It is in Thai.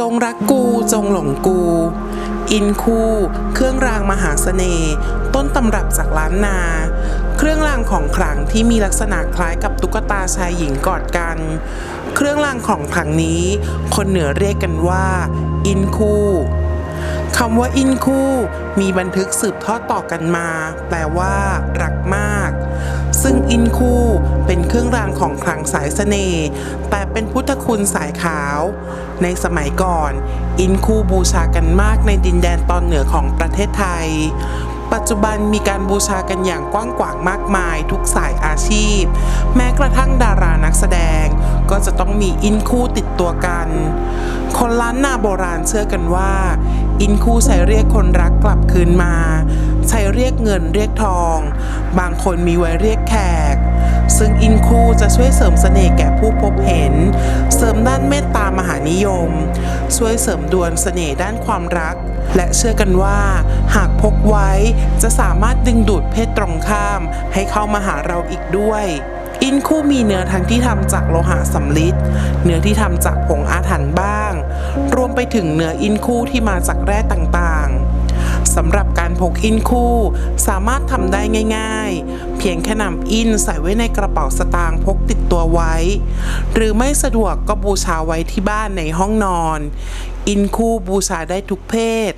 จงรักกูจงหลงกู อินคูเครื่องรางมหาเสน่ห์ต้นตำรับจากล้านนา เครื่องรางของขลังที่มีลักษณะคล้ายกับตุ๊กตาชายหญิงกอดกัน เครื่องรางของขลังนี้ คนเหนือเรียกกันว่า อินคูคำว่าอินคูมีบันทึกสืบทอดต่อกันมา แปลว่า รักมาก ซึ่งอินคู่เป็นเครื่องรางของขลังสายเสน่ห์แต่เป็นพุทธคุณสายขาว ในสมัยก่อน อินคู่บูชากันมากในดินแดนตอนเหนือของประเทศไทย ปัจจุบันมีการบูชากันอย่างกว้างขวางมากมายทุกสายอาชีพ แม้กระทั่งดารานักแสดงก็จะต้องมีอินคู่ติดตัวกัน คนล้านนาโบราณเชื่อกันว่า อินคู่ใช้เรียกคนรักกลับคืนมา เรียกเงินเรียกทอง บางคนมีไว้เรียกแขก ซึ่งอินคูจะช่วยเสริมเสน่ห์แก่ผู้พบเห็น เสริมด้านเมตตามหานิยม ช่วยเสริมดวลเสน่ห์ด้านความรัก และเชื่อกันว่า หากพกไว้จะสามารถดึงดูดเพศตรงข้าม ให้เข้ามาหาเราอีกด้วยอินคู่มีเนื้อทั้งที่ทำจากโลหะสำลิด เนื้อที่ทำจากผงอาถรรพ์บ้าง รวมไปถึงเนื้ออินคู่ที่มาจากแร่ต่างๆ สำหรับการพกอินคู่ สามารถทำได้ง่าย ๆ เพียงแค่นำอินใส่ไว้ในกระเป๋าสตางค์พกติดตัวไว้ หรือไม่สะดวกก็บูชาไว้ที่บ้านในห้องนอน อินคู่บูชาได้ทุกเพศ